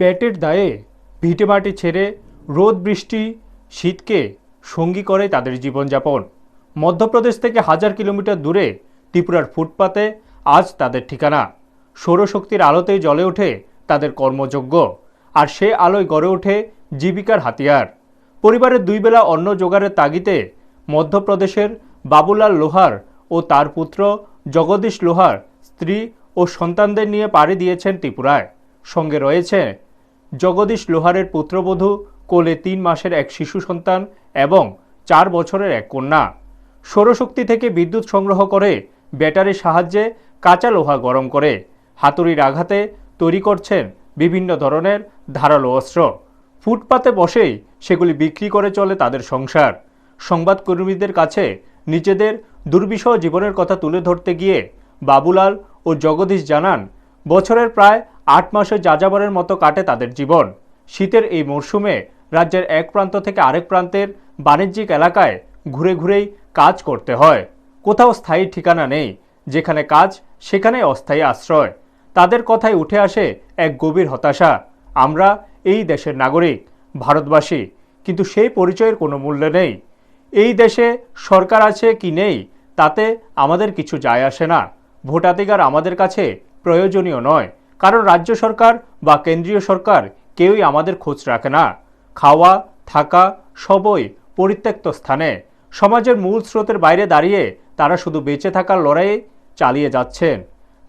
পেটের দায়ে ভিটেমাটি ছেড়ে রোদ, বৃষ্টি, শীতকে সঙ্গী করে তাদের জীবনযাপন। মধ্যপ্রদেশ থেকে হাজার কিলোমিটার দূরে ত্রিপুরার ফুটপাতে আজ তাদের ঠিকানা। সৌরশক্তির আলোতেই জ্বলে ওঠে তাদের কর্মযোগ্য আর সে আলোয় গড়ে ওঠে জীবিকার হাতিয়ার। পরিবারের দুই বেলা অন্ন জোগাড়ের তাগিতে মধ্যপ্রদেশের বাবুলাল লোহার ও তার পুত্র জগদীশ লোহার স্ত্রী ও সন্তানদের নিয়ে পাড়ি দিয়েছেন ত্রিপুরায়। সঙ্গে রয়েছে জগদীশ লোহারের পুত্রবধূ, কোলে তিন মাসের এক শিশু সন্তান এবং চার বছরের এক কন্যা। সৌরশক্তি থেকে বিদ্যুৎ সংগ্রহ করে, ব্যাটারির সাহায্যে কাঁচা লোহা গরম করে। হাতুড়ির আঘাতে তৈরি করছেন বিভিন্ন ধরনের ধারালো অস্ত্র। ফুটপাতে বসেই সেগুলি বিক্রি করে চলে তাদের সংসার। সংবাদকর্মীদের কাছে নিজেদের দুর্বিষহ জীবনের কথা তুলে ধরতে গিয়ে বাবুলাল ও জগদীশ জানান, বছরের প্রায় আট মাসে যাযাবরের মতো কাটে তাদের জীবন। শীতের এই মরশুমে রাজ্যের এক প্রান্ত থেকে আরেক প্রান্তের বাণিজ্যিক এলাকায় ঘুরে ঘুরেই কাজ করতে হয়। কোথাও স্থায়ী ঠিকানা নেই, যেখানে কাজ সেখানে অস্থায়ী আশ্রয়। তাদের কথায় উঠে আসে এক গভীর হতাশা, আমরা এই দেশের নাগরিক, ভারতবাসী, কিন্তু সেই পরিচয়ের কোনো মূল্য নেই। এই দেশে সরকার আছে কি নেই, তাতে আমাদের কিছু যায় আসে না। ভোটাধিকার আমাদের কাছে প্রয়োজনীয় নয়। কারণ রাজ্য সরকার বা কেন্দ্রীয় সরকার কেউই আমাদের খোঁজ রাখে না খাওয়া থাকা সবই পরিত্যক্ত স্থানে সমাজের মূল স্রোতের বাইরে দাঁড়িয়ে তারা শুধু বেঁচে থাকার লড়াইয়ে চালিয়ে যাচ্ছেন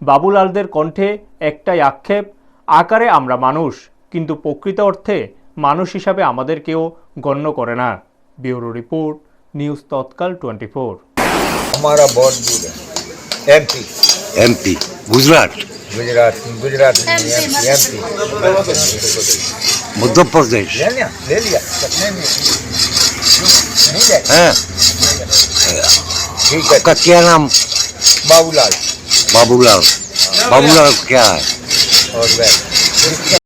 বাবুলালদের কণ্ঠে একটাই আক্ষেপ আকারে আমরা মানুষ কিন্তু প্রকৃত অর্থে মানুষ হিসাবে আমাদের কেউ গণ্য করে না bureau report news Tatkal twenty four हमारा बहुत दूर है MP MP Gujarat Gujarat Gujarat MP Madhya Pradesh. ले लिया ले लिया। में। हैं। ठीक है। आपका क्या नाम? बाबूलाल। बाबूलाल। बाबूलाल क्या है? और वह।